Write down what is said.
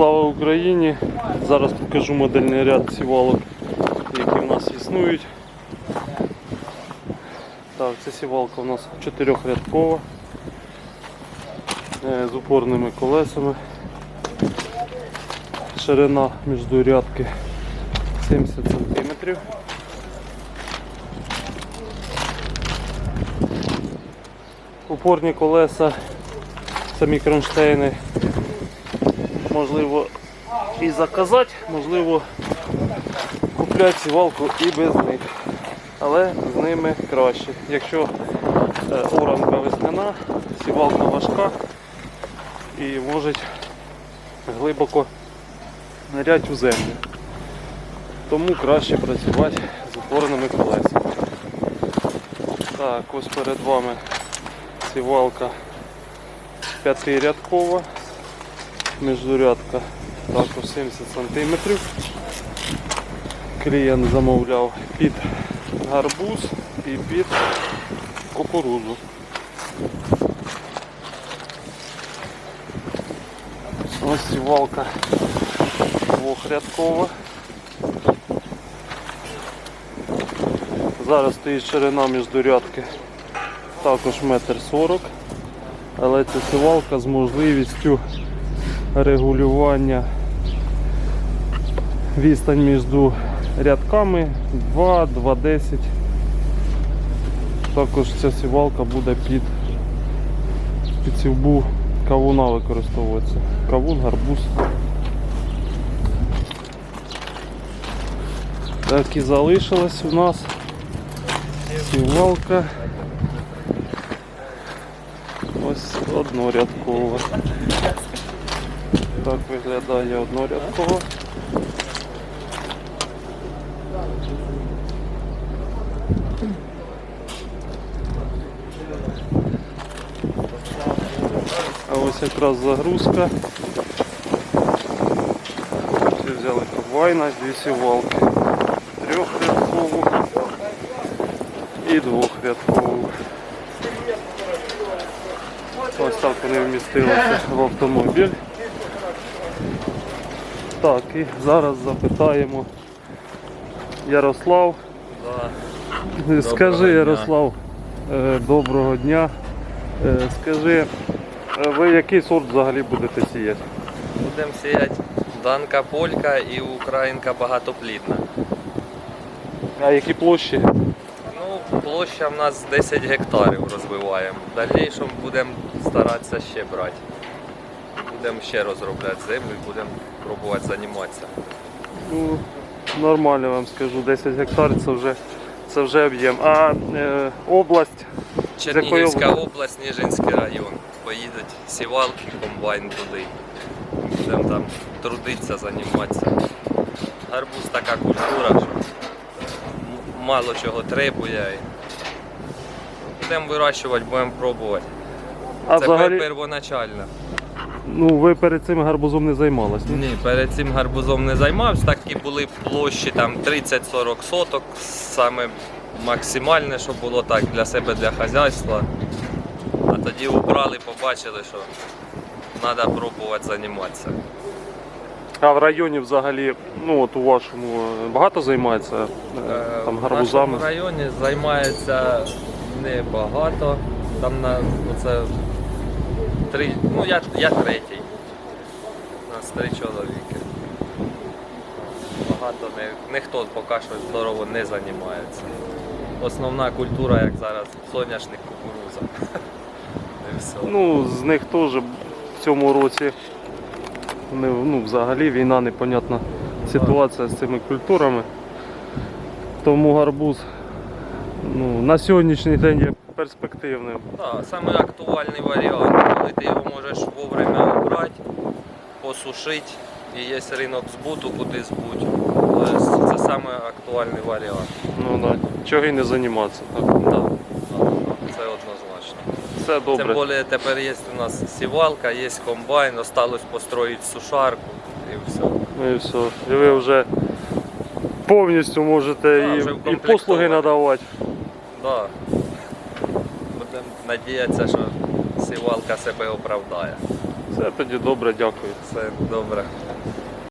Слава Україні! Зараз покажу модельний ряд сівалок, які в нас існують. Так, це сівалка у нас чотирьохрядкова е, з упорними колесами. Ширина міждурядки 70 см. Упорні колеса, самі кронштейни можливо і заказати, можливо купляти сівалку і без них. Але з ними краще. Якщо е, оранка весняна, сівалка важка і може глибоко нирять у землю. Тому краще працювати з упорними колесами. Так, ось перед вами сівалка п'ятирядкова. Міждурядка також 70 см. Клієнт замовляв під гарбуз і під кукурузу. Ось сівалка двохрядкова. Зараз стоїть ширина міждурядки також метр сорок, але це сівалка з можливістю регулювання відстань між рядками 2, 2,10. Також ця сівалка буде під, під сівбу кавуна використовуватися. Кавун, гарбуз. Так і залишилась у нас сівалка. Ось однорядкова. Так виглядає однорядкова. А ось якраз загрузка. Всі взяли комбайна, дві сівалки. Трьохрядкову і двохрядкову. Ось так вони вмістилися в автомобіль. Так, і зараз запитаємо Ярослав. Скажи, дня. Ярослав, е, доброго дня. Е, Скажи, е, ви який сорт взагалі будете сіяти? Будемо сіяти Данка Полька і Українка багатоплідна. А які площі? Ну, площа в нас 10 гектарів розвиваємо. В дальнішому будемо старатися ще брати. Будемо ще розробляти землю і будемо пробувати займатися. Ну, нормально вам скажу, 10 гектарів це вже, це вже об'єм. А е, область, Чернігівська область, Ніжинський район. Поїдуть сівалки, комбайн туди. Будемо там трудитися, займатися. Гарбуз така культура, що мало чого требує. Будемо вирощувати, будемо пробувати. а Це взагалі, первоначально. Ну ви перед цим гарбузом не займалися? ні? Перед цим гарбузом не займався. Такі були площі там 30-40 соток. Саме максимальне, що було так для себе, для хазяйства. А тоді убрали, побачили, що треба пробувати займатися. А в районі взагалі, ну от у вашому е, багато займається е, там В нашому районі займається небагато. Там на оце три, ну я, я третій. У нас три чоловіки. Багато не, ніхто поки що здорово не займається. Основна культура, як зараз, соняшник кукуруза. Ну, з них теж в цьому році не, ну, взагалі війна, непонятна ситуація з цими культурами. Тому гарбуз ну, на сьогоднішній день є перспективним. Так, саме актуальний варіант, коли ти його можеш вовремя обрати, посушити і є ринок збуту, куди збуть. Це саме актуальний варіант. Ну, да. Чого і не займатися. Так. Так, так, так, це однозначно. Все добре. Тим більше тепер є у нас сівалка, є комбайн, осталось построїти сушарку і все. Ну і все. І ви вже повністю можете Да, і, і послуги надавати. Да. Будемо надіятися, що сівалка себе оправдає. Все тоді добре, дякую. Все добре.